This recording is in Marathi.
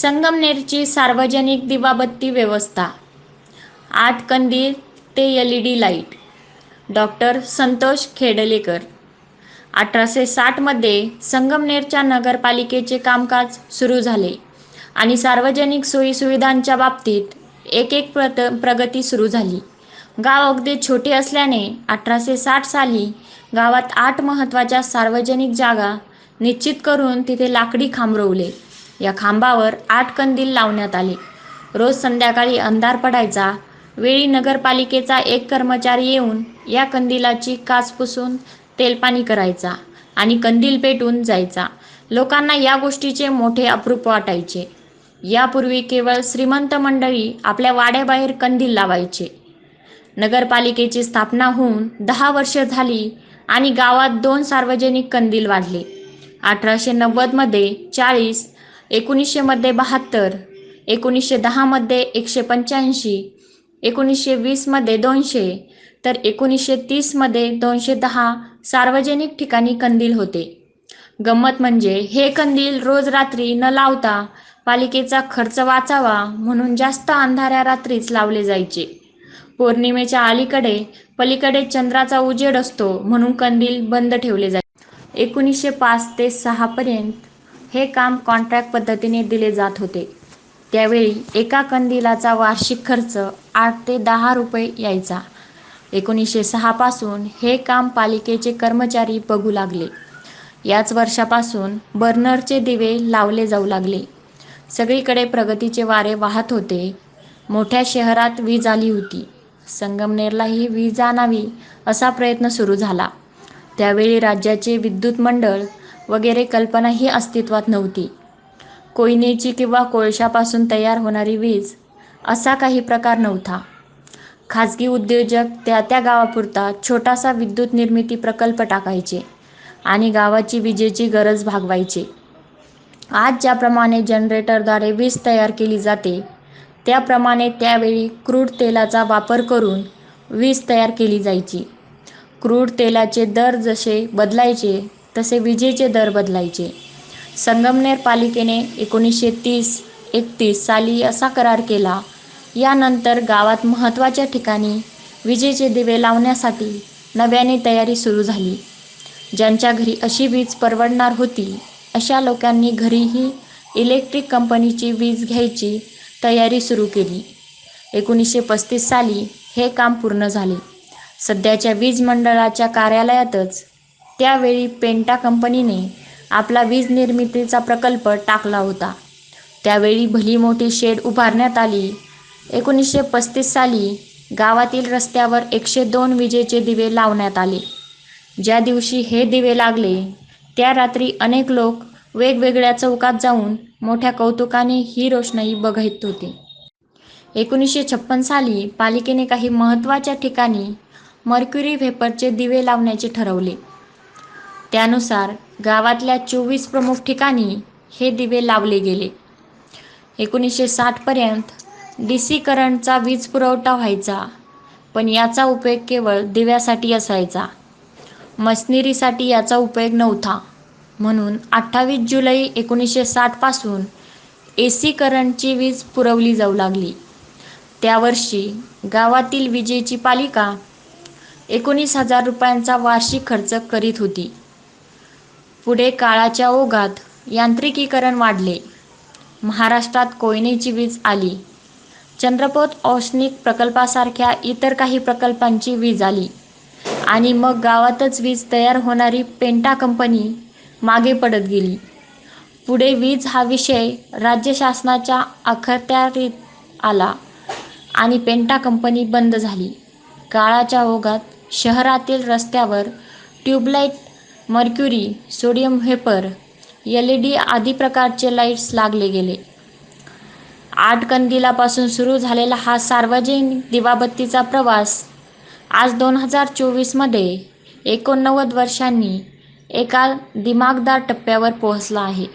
संगमनेरची सार्वजनिक दिवाबत्ती व्यवस्था. आठ कंदील ते L E D. Light doctor Santosh Khedlekar. अठराशे साठमध्ये संगमनेरच्या नगरपालिकेचे कामकाज सुरू झाले आणि सार्वजनिक सोयीसुविधांच्या बाबतीत एक एक प्रत प्रगती सुरू झाली. गाव अगदी छोटे असल्याने अठराशे साठ साली गावात आठ महत्त्वाच्या सार्वजनिक जागा निश्चित करून तिथे लाकडी खांबरवले या खांबावर आठ कंदील लावण्यात आले. रोज संध्याकाळी अंधार पडायचा. वेळी नगरपालिकेचा एक कर्मचारी येऊन या कंदिलाची काच पुसून तेलपाणी करायचा आणि कंदील पेटून जायचा. लोकांना या गोष्टीचे मोठे अप्रूप वाटायचे. यापूर्वी केवळ श्रीमंत मंडळी आपल्या वाड्याबाहेर कंदील लावायचे. नगरपालिकेची स्थापना होऊन दहा वर्ष झाली आणि गावात दोन सार्वजनिक कंदील वाढले. अठराशे नव्वदमध्ये चाळीस एकोणीसशेमध्ये बहात्तर एकोणीसशे दहामध्ये एकशे पंच्याऐंशी एकोणीसशे वीसमध्ये दोनशे तर एकोणीसशे तीसमध्ये दोनशे दहा सार्वजनिक ठिकाणी कंदील होते. गंमत म्हणजे हे कंदील रोज रात्री न लावता पालिकेचा खर्च वाचावा म्हणून जास्त अंधाऱ्या रात्रीच लावले जायचे. पौर्णिमेच्या अलीकडे पलीकडे चंद्राचा उजेड असतो म्हणून कंदील बंद ठेवले जायचे. एकोणीसशे पाच ते सहापर्यंत हे काम कॉन्ट्रॅक्ट पद्धतीने दिले जात होते. त्यावेळी एका कंदिलाचा वार्षिक खर्च आठ ते दहा रुपये यायचा. एकोणीसशे सहापासून हे काम पालिकेचे कर्मचारी बघू लागले. याच वर्षापासून बर्नरचे दिवे लावले जाऊ लागले. सगळीकडे प्रगतीचे वारे वाहत होते. मोठ्या शहरात वीज आली होती. संगमनेरलाही वीज आणावी असा प्रयत्न सुरू झाला. त्यावेळी राज्याचे विद्युत मंडळ वगैरे कल्पनाही अस्तित्वात नव्हती. कोयनेची किंवा कोळशापासून तयार होणारी वीज असा काही प्रकार नव्हता. खाजगी उद्योजक त्या त्या गावापुरता छोटासा विद्युत निर्मिती प्रकल्प टाकायचे आणि गावाची विजेची गरज भागवायचे. आज ज्याप्रमाणे जनरेटरद्वारे वीज तयार केली जाते त्याप्रमाणे त्यावेळी क्रूड तेलाचा वापर करून वीज तयार केली जायची. क्रूड तेलाचे दर जसे बदलायचे तसे विजेचे दर बदलायचे. संगमनेर पालिकेने एकोणीसशे तीस एकतीस साली असा करार केला. यानंतर गावात महत्त्वाच्या ठिकाणी विजेचे दिवे लावण्यासाठी नव्याने तयारी सुरू झाली. ज्यांच्या घरी अशी वीज परवडणार होती अशा लोकांनी घरीही इलेक्ट्रिक कंपनीची वीज घ्यायची तयारी सुरू केली. एकोणीसशे पस्तीस साली हे काम पूर्ण झाले. सध्याच्या वीज मंडळाच्या कार्यालयातच त्यावेळी पेंटा कंपनीने आपला वीज निर्मितीचा प्रकल्प टाकला होता. त्यावेळी भली मोठी शेड उभारण्यात आली. एकोणीसशे पस्तीस साली गावातील रस्त्यावर एकशे दोन विजेचे दिवे लावण्यात आले. ज्या दिवशी हे दिवे लागले त्या रात्री अनेक लोक वेगवेगळ्या चौकात जाऊन मोठ्या कौतुकाने ही रोषणाई बघत होते. एकोणीसशे छप्पन साली पालिकेने काही महत्त्वाच्या ठिकाणी मर्क्युरी व्हेपरचे दिवे लावण्याचे ठरवले. त्यानुसार गावातल्या चोवीस प्रमुख ठिकाणी हे दिवे लावले गेले. एकोणीसशे साठपर्यंत डी सी करंटचा वीज पुरवठा व्हायचा पण याचा उपयोग केवळ दिव्यासाठी असायचा. मशनरीसाठी याचा उपयोग नव्हता. म्हणून अठ्ठावीस जुलै एकोणीसशे साठपासून ए सी करंटची वीज पुरवली जाऊ लागली. त्या वर्षी गावातील विजेची पालिका एकोणीस हजार रुपयांचा वार्षिक खर्च करीत होती. पुढे काळाच्या ओघात यांत्रिकीकरण वाढले. महाराष्ट्रात कोयनेची वीज आली. चंद्रपोत औष्णिक प्रकल्पासारख्या इतर काही प्रकल्पांची वीज आली. आणि मग गावातच वीज तयार होणारी पेंटा कंपनी मागे पडत गेली. पुढे वीज हा विषय राज्य शासनाच्या अखत्यारीत आला आणि पेंटा कंपनी बंद झाली. काळाच्या ओघात शहरातील रस्त्यावर tubelight mercury sodium vapour L E D आदी प्रकारचे लाईट्स लागले गेले. आठ कंदिलापासून सुरू झालेला हा सार्वजनिक दिवाबत्तीचा प्रवास आज दोन हजार चोवीसमध्ये एकोणनव्वद वर्षांनी एका दिमागदार टप्प्यावर पोहोचला आहे.